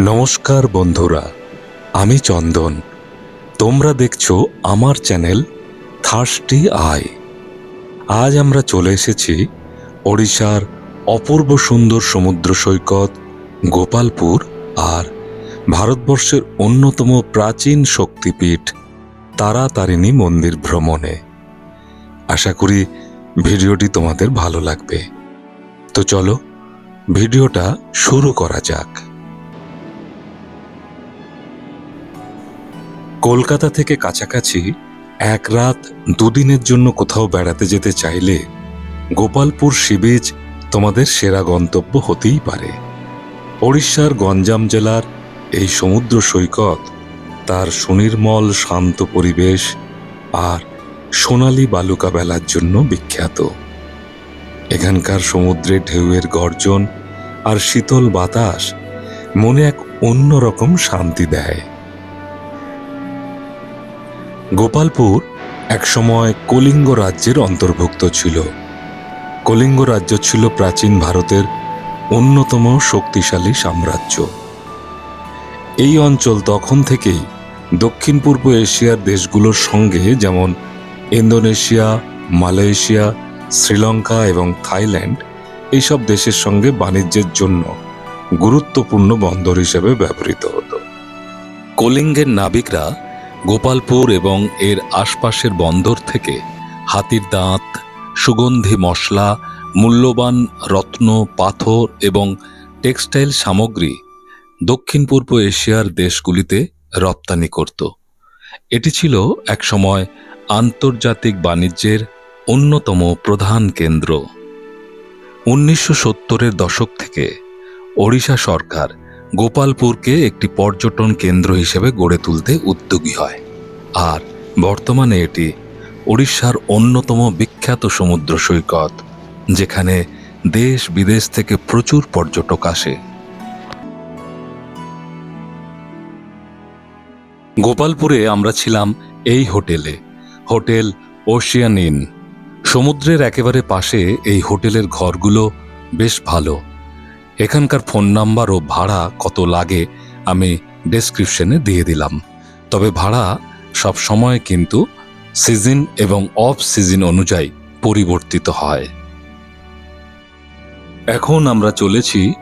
নমস্কার বন্ধুরা, আমি চন্দন। তোমরা দেখছ আমার চ্যানেল থার্স্টি আই। আজ আমরা চলে এসেছি ওড়িশার অপূর্ব সুন্দর সমুদ্র সৈকত, গোপালপুর আর ভারতবর্ষের অন্যতম প্রাচীন শক্তিপীঠ তারাতারিণী মন্দির ভ্রমণে। আশা করি ভিডিওটি তোমাদের ভালো লাগবে। তো চলো, ভিডিওটা শুরু করা যাক। কলকাতা থেকে কাছাকাছি এক রাত দুদিনের জন্য কোথাও বেড়াতে যেতে চাইলে গোপালপুর সি বিচ তোমাদের সেরা গন্তব্য হতেই পারে। ওড়িশার গঞ্জাম জেলার এই সমুদ্র সৈকত, তার সুনির্মল শান্ত পরিবেশ আর সোনালি বালুকা বেলার জন্য বিখ্যাত। এখানকার সমুদ্রে ঢেউয়ের গর্জন আর শীতল বাতাস মনে এক অন্যরকম শান্তি দেয়। গোপালপুর একসময় কলিঙ্গ রাজ্যের অন্তর্ভুক্ত ছিল। কলিঙ্গ রাজ্য ছিল প্রাচীন ভারতের অন্যতম শক্তিশালী সাম্রাজ্য। এই অঞ্চল তখন থেকেই দক্ষিণ পূর্ব এশিয়ার দেশগুলোর সঙ্গে, যেমন ইন্দোনেশিয়া, মালয়েশিয়া, শ্রীলঙ্কা এবং থাইল্যান্ড এইসব দেশের সঙ্গে বাণিজ্যের জন্য গুরুত্বপূর্ণ বন্দর হিসেবে ব্যবহৃত হতো। কলিঙ্গের নাবিকরা গোপালপুর এবং এর আশপাশের বন্দর থেকে হাতির দাঁত, সুগন্ধি মশলা, মূল্যবান রত্ন, পাথর এবং টেক্সটাইল সামগ্রী দক্ষিণ পূর্ব এশিয়ার দেশগুলিতে রপ্তানি করত। এটি ছিল একসময় আন্তর্জাতিক বাণিজ্যের অন্যতম প্রধান কেন্দ্র। উনিশশো সত্তরের দশক থেকে ওড়িশা সরকার গোপালপুরকে একটি পর্যটন কেন্দ্র হিসেবে গড়ে তুলতে উদ্যোগী হয়। আর বর্তমানে এটি ওড়িশার অন্যতম বিখ্যাত সমুদ্র সৈকত, যেখানে দেশ বিদেশ থেকে প্রচুর পর্যটক আসে। গোপালপুরে আমরা ছিলাম এই হোটেলে, হোটেল ওশিয়ান ইন। সমুদ্রের একেবারে পাশে এই হোটেলের ঘরগুলো বেশ ভালো। এখানকার ফোন নাম্বার ও ভাড়া কত লাগে আমি ডেসক্রিপশনে দিয়ে দিলাম। তবে ভাড়া সব সময় কিন্তু সিজন এবং অফ সিজন অনুযায়ী পরিবর্তিত হয়। এখন আমরা চলেছি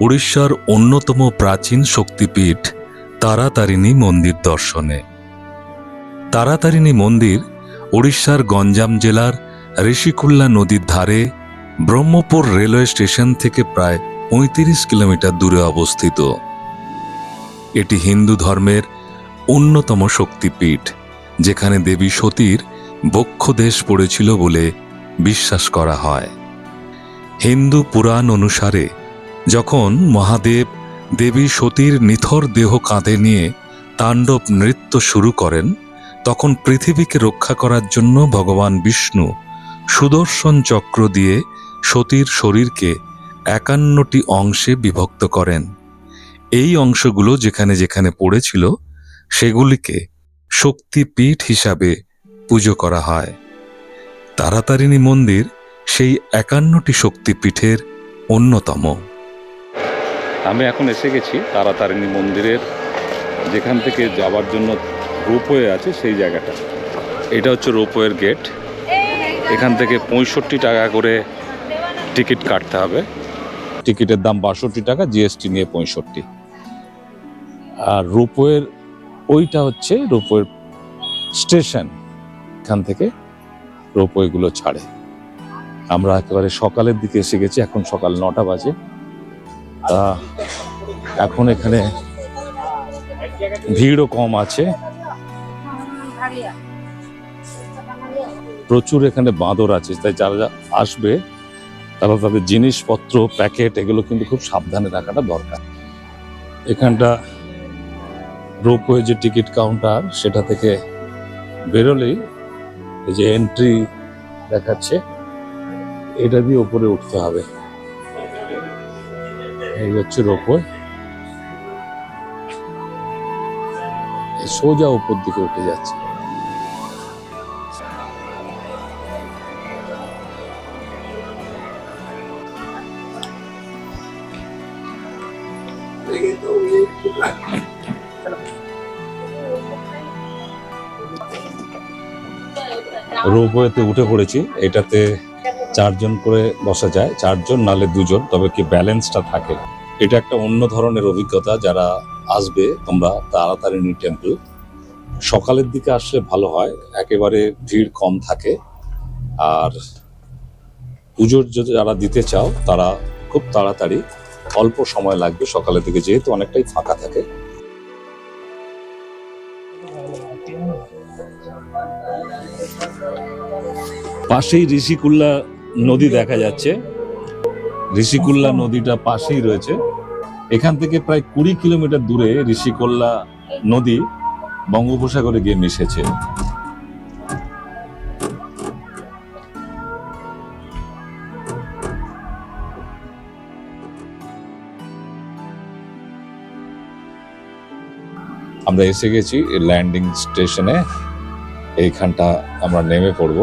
উড়িষ্যার অন্যতম প্রাচীন শক্তিপীঠ তারাতারিণী মন্দির দর্শনে। তারাতারিণী মন্দির উড়িষ্যার গঞ্জাম জেলার ঋষিকুল্লা নদীর ধারে ব্রহ্মপুর রেলওয়ে স্টেশন থেকে প্রায় পঁয়ত্রিশ কিলোমিটার দূরে অবস্থিত। এটি হিন্দু ধর্মের অন্যতম শক্তিপীঠ, যেখানে দেবী সতীর বক্ষ দেশ পড়েছিল বলে বিশ্বাস করা হয়। হিন্দু পুরাণ অনুসারে, যখন মহাদেব দেবী সতীর নিথর দেহ কাঁধে নিয়ে তাণ্ডব নৃত্য শুরু করেন, তখন পৃথিবীকে রক্ষা করার জন্য ভগবান বিষ্ণু সুদর্শন চক্র দিয়ে সতীর শরীরকে একান্নটি অংশে বিভক্ত করেন। এই অংশগুলো যেখানে যেখানে পড়েছিল, সেগুলিকে শক্তিপীঠ হিসাবে পুজো করা হয়। তারাতারিণী মন্দির সেই একান্নটি শক্তিপীঠের অন্যতম। আমি এখন এসে গেছি তারাতারিণী মন্দিরের, যেখান থেকে যাওয়ার জন্য রোপওয়ে আছে সেই জায়গাটা। এটা হচ্ছে রোপওয়ের গেট। এখান থেকে পঁয়ষট্টি টাকা করে টিকিট কাটতে হবে। টিকিটের দাম বাষট্টি টাকা, জিএসটি নিয়ে পঁয়ষট্টি। আর রোপওয়ের ওইটা হচ্ছে রোপওয়ের স্টেশন। এখান থেকে রোপওয়েগুলো ছাড়ে। আমরা একেবারে সকালের দিকে এসে গেছি, এখন সকাল নটা বাজে। এখন এখানে ভিড়ও কম আছে। প্রচুর এখানে বাঁদর আছে, তাই যারা আসবে তারা তাদের জিনিসপত্র, প্যাকেট এগুলো কিন্তু খুব সাবধানে রাখাটা দরকার। এখানটা রোপওয়ে যে টিকিট কাউন্টার সেটা থেকে বেরোলেই এই যে এন্ট্রি দেখাচ্ছে, এটা দিয়ে ওপরে উঠতে হবে। এই হচ্ছে রোপওয়ে সোজা উপর দিকে উঠে যাচ্ছে। রোপওয়েতে উঠে পড়েছি। এটাতে চারজন করে বসা যায়। চারজন নালে দুজন, তবে কি ব্যালেন্সটা থাকে? এটা একটা অন্য ধরনের অভিজ্ঞতা যারা আসবে, তোমরা তাড়াতাড়ি টেম্পল সকালের দিকে আসলে ভালো হয়, একেবারে ভিড় কম থাকে। আর পুজোর যদি যারা দিতে চাও, তারা খুব তাড়াতাড়ি অল্প সময় লাগবে সকালের দিকে, যেহেতু অনেকটাই ফাঁকা থাকে। পাশেই ঋষিকুল্লা নদী দেখা যাচ্ছে। ঋষিকুল্লা নদীটা পাশেই রয়েছে। এখান থেকে প্রায় কুড়ি কিলোমিটার দূরে ঋষিকুল্লা নদী বঙ্গোপসাগরে গিয়ে মিশেছে। আমরা এসে গেছি ল্যান্ডিং স্টেশনে এইখানটা আমরা নেমে পড়ব।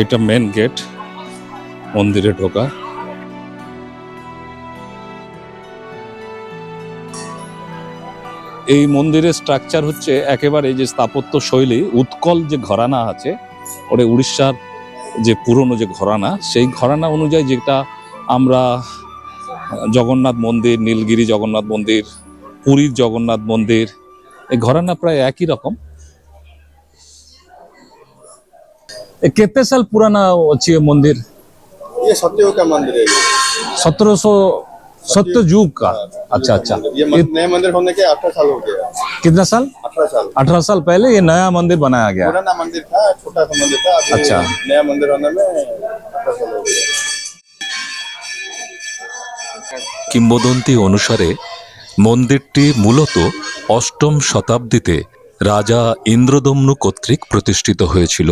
এটা মেন গেট মন্দিরে ঢোকা। এই মন্দিরের স্ট্রাকচার হচ্ছে একেবারে যে স্থাপত্য শৈলী, উৎকল যে ঘরানা আছে, ওটা উড়িষ্যার যে পুরনো যে ঘরানা, সেই ঘরানা অনুযায়ী যেটা আমরা জগন্নাথ মন্দির নীলগিরি জগন্নাথ মন্দির পুরীর জগন্নাথ মন্দির এই ঘরানা প্রায় একই রকম ए, कितने साल पुराना अच्छी है मंदिर ये सत्योग का मंदिर है ये। सत्रह सौ सत्य युग का अच्छा अच्छा ये मन- नए मंदिर होने के अठारह साल हो गया कितना साल अठारह साल अठारह साल पहले ये नया मंदिर बनाया गया पुराना मंदिर था छोटा सा मंदिर था अभी अच्छा। नया मंदिर होने में अठारह साल हो गया কিংবদন্তি অনুসারে, মন্দিরটি মূলত অষ্টম শতাব্দীতে রাজা ইন্দ্রদম্নু কর্তৃক প্রতিষ্ঠিত হয়েছিল,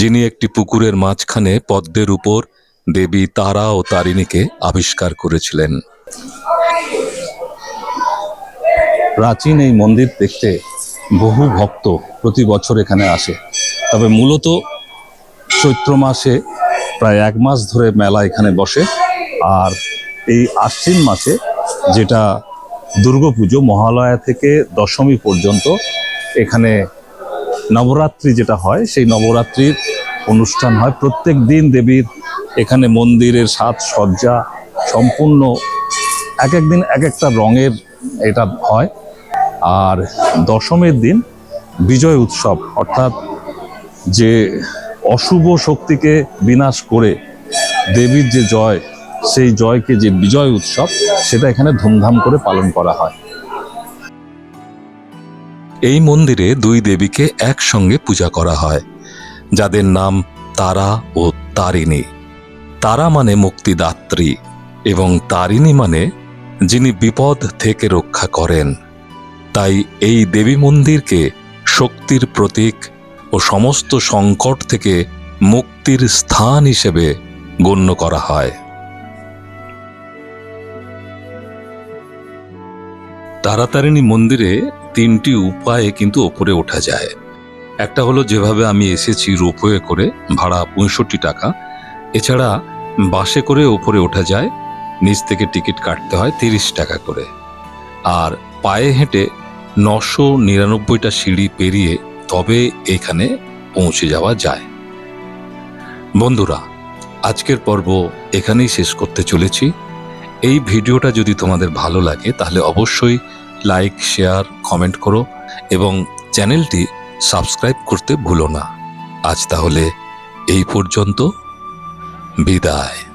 যিনি একটি পুকুরের মাঝখানে পদ্মের উপর দেবী তারা ও তারিণীকে আবিষ্কার করেছিলেন। প্রাচীন এই মন্দির দেখতে বহু ভক্ত প্রতি বছর এখানে আসে, তবে মূলত চৈত্র মাসে প্রায় এক মাস ধরে মেলা এখানে বসে, আর এই আশ্বিন মাসে যেটা দুর্গাপুজো মহালয়া থেকে দশমী পর্যন্ত এখানে নবরাত্রি যেটা হয়, সেই নবরাত্রির অনুষ্ঠান হয়। প্রত্যেক দিন দেবীর এখানে মন্দিরের সাজ সজ্জা সম্পূর্ণ এক এক দিন এক একটা রঙের এটা হয়। আর দশমীর দিন বিজয় উৎসব, অর্থাৎ যে অশুভ শক্তিকে বিনাশ করে দেবীর যে জয় সেই জয়কে যে বিজয় উৎসব, সেটা এখানে ধুমধাম করে পালন করা হয়। এই মন্দিরে দুই দেবীকে একসঙ্গে পূজা করা হয়, যাদের নাম তারা ও তারিণী। তারা মানে মুক্তিদাত্রী এবং তারিণী মানে যিনি বিপদ থেকে রক্ষা করেন। তাই এই দেবী মন্দিরকে শক্তির প্রতীক ও সমস্ত সংকট থেকে মুক্তির স্থান হিসেবে গণ্য করা হয়। তারাতারিণী মন্দিরে তিনটি উপায়ে কিন্তু ওপরে ওঠা যায়। একটা হলো যেভাবে আমি এসেছি রোপওয়ে করে ভাড়া পঁয়ষট্টি টাকা। এছাড়া বাসে করে ওপরে ওঠা যায়, নিচ থেকে টিকিট কাটতে হয় তিরিশ টাকা করে। আর পায়ে হেঁটে নশো নিরানব্বইটা সিঁড়ি পেরিয়ে তবে এখানে পৌঁছে যাওয়া যায়। বন্ধুরা, আজকের পর্ব এখানেই শেষ করতে চলেছি। এই ভিডিওটা যদি তোমাদের ভালো লাগে, তাহলে অবশ্যই লাইক শেয়ার কমেন্ট করো এবং চ্যানেলটি সাবস্ক্রাইব করতে ভুলো না। আজ তাহলে এই পর্যন্ত। বিদায়।